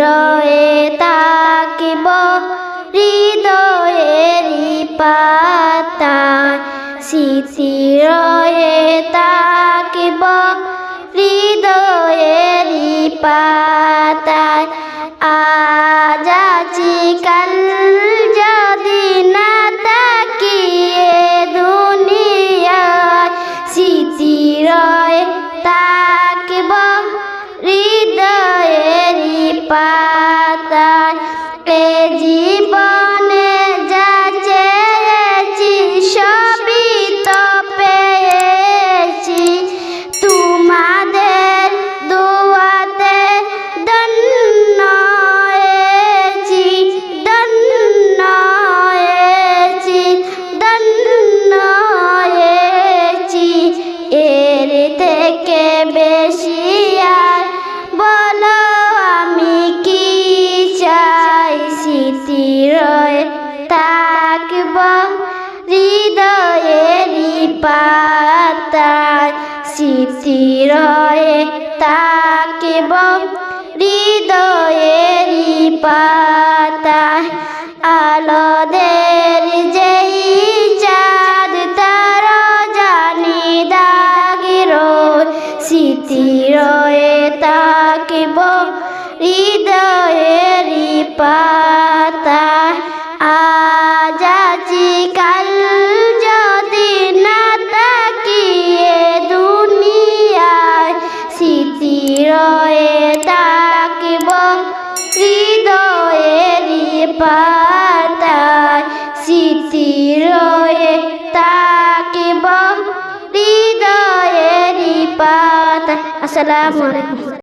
রয়ে তাকিব হৃদয়েরই পাতায়। স্মৃতি রয়ে তাকিব হৃদয়েরই পাতায়। আজ আছি কাল যদি না তাকিয়ে দুনিয়ায় স্মৃতি তাকিব হৃদয়েরই পাতায় জীবনে স্মৃতি রয়ে থাকব, হৃদয়েরই পাতায় স্মৃতি রয়ে থাকব, হৃদয়েরই পাতায় আলোদের যেই তার তাকিব হৃদয়েরই পাতায় স্মৃতি রয়ে তাকিব হৃদয়েরই পাতায় স্মৃতি রয়ে তাকিব হৃদয়েরই পাতায় আসসালামু আলাইকুম।